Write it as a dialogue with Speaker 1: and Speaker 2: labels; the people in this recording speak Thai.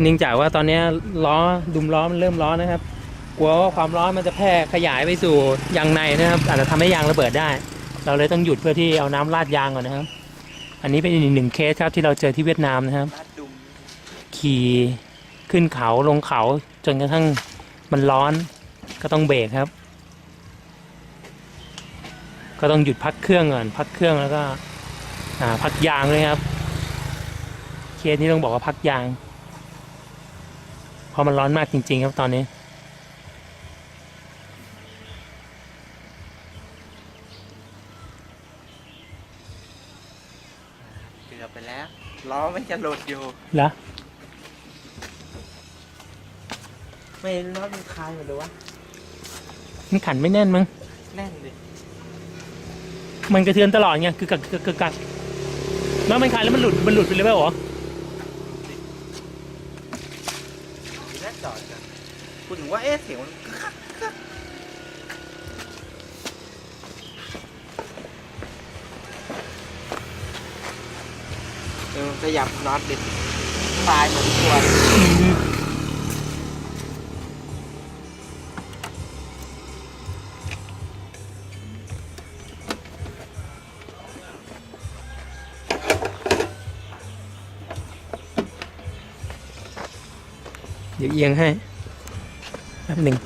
Speaker 1: เนื่องจากว่าตอนนี้ล้อดุมล้อมันเริ่มร้อนนะครับ กลัวว่าความร้อนมันจะแพร่ขยายไปสู่ยางในนะครับ อาจจะทำให้ยางระเบิดได้ เราเลยต้องหยุดเพื่อที่เอาน้ำราดยางก่อนนะครับ อันนี้เป็นอีกหนึ่งเคสครับที่เราเจอที่เวียดนามนะครับ ขี่ขึ้นเขาลงเขาจนกระทั่งมันร้อนก็ต้องเบรกครับ ก็ต้องหยุดพักเครื่องก่อนพักเครื่องแล้วก็พักยางเลยครับ เคสนี้ต้องบอกว่าพักยาง เพราะมันร้อนมากจริง ๆ ครับตอนนี้
Speaker 2: เกือบไปแล้ว ล้อมันจะหลุดอยู่
Speaker 1: แล้ว
Speaker 2: ไม่ล้อมันคลายหมดเลยวะ
Speaker 1: มันขันไม่แน่นมั้ง
Speaker 2: แน่นดิ
Speaker 1: มันกระเทือนตลอดไงคือกักคือกักกักแล้วมันคลายแล้วมันหลุด มันหลุดไปเลยเปล่าวะ
Speaker 2: ทีแร กจอดกันกูถึงว่าเอ๊ะเสียงมันเออขยับน็อตดิคลายเหมือนตัว
Speaker 1: เดี๋ยวเอียงให้แป๊บหนึ่ง